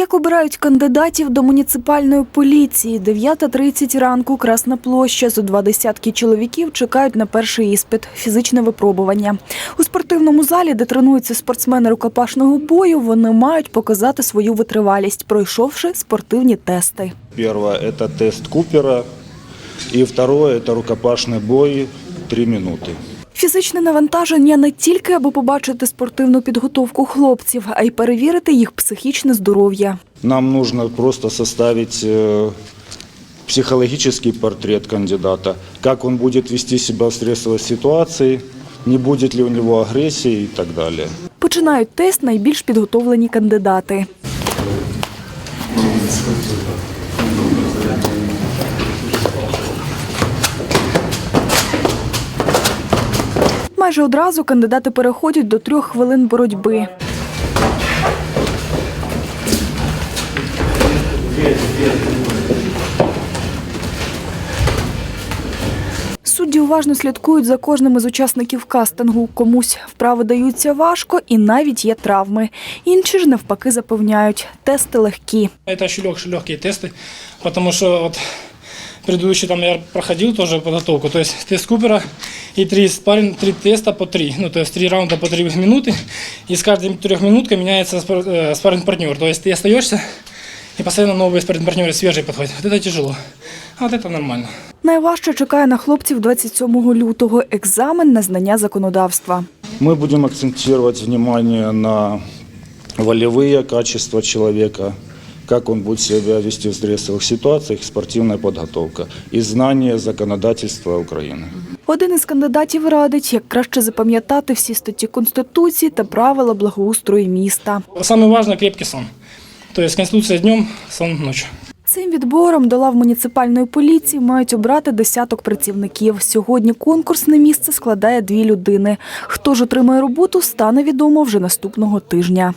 Як обирають кандидатів до муніципальної поліції? 9.30 ранку Красна площа. Зо два десятки чоловіків чекають на перший іспит – фізичне випробування. У спортивному залі, де тренуються спортсмени рукопашного бою, вони мають показати свою витривалість, пройшовши спортивні тести. Первое – это тест Купера. И второе – это рукопашный бой 3 минуты. Фізичне навантаження не тільки аби побачити спортивну підготовку хлопців, а й перевірити їх психічне здоров'я. Нам нужно просто составить э, психологический портрет кандидата, как он будет вести себя в стрессовой ситуации, не будет ли у него агрессии и так далее. Починають тест найбільш підготовлені кандидати. Майже одразу кандидати переходять до трьох хвилин боротьби. Судді уважно слідкують за кожним із учасників кастингу. Комусь вправи даються важко і навіть є травми. Інші ж навпаки запевняють, тести легкі. Это еще лег- легкие тесты, потому что вот предыдущий там я проходил тоже подготовку, то есть тест Купера и три, спарринг, три теста по три, ну то есть три раунда по три минуты, и с каждой трехминуткой меняется спар- э, спарринг-партнер, то есть ты остаешься, и постоянно новые спарринг-партнеры свежие подходят. Вот это тяжело, а вот это нормально. Найважче чекає на хлопців 27 лютого екзамен на знання законодавства. Мы будем акцентировать внимание на волевые качества человека, как он будет себя вести в стрессовых ситуациях, спортивная подготовка и знание законодательства Украины. Один із кандидатів радить, як краще запам'ятати всі статті Конституції та правила благоустрою міста. Самое важное – крепкий сон. То есть конституция днем, сон ночью. Цим відбором до лав муніципальної поліції мають обрати десяток працівників. Сьогодні конкурсне місце складає дві людини. Хто ж отримає роботу, стане відомо вже наступного тижня.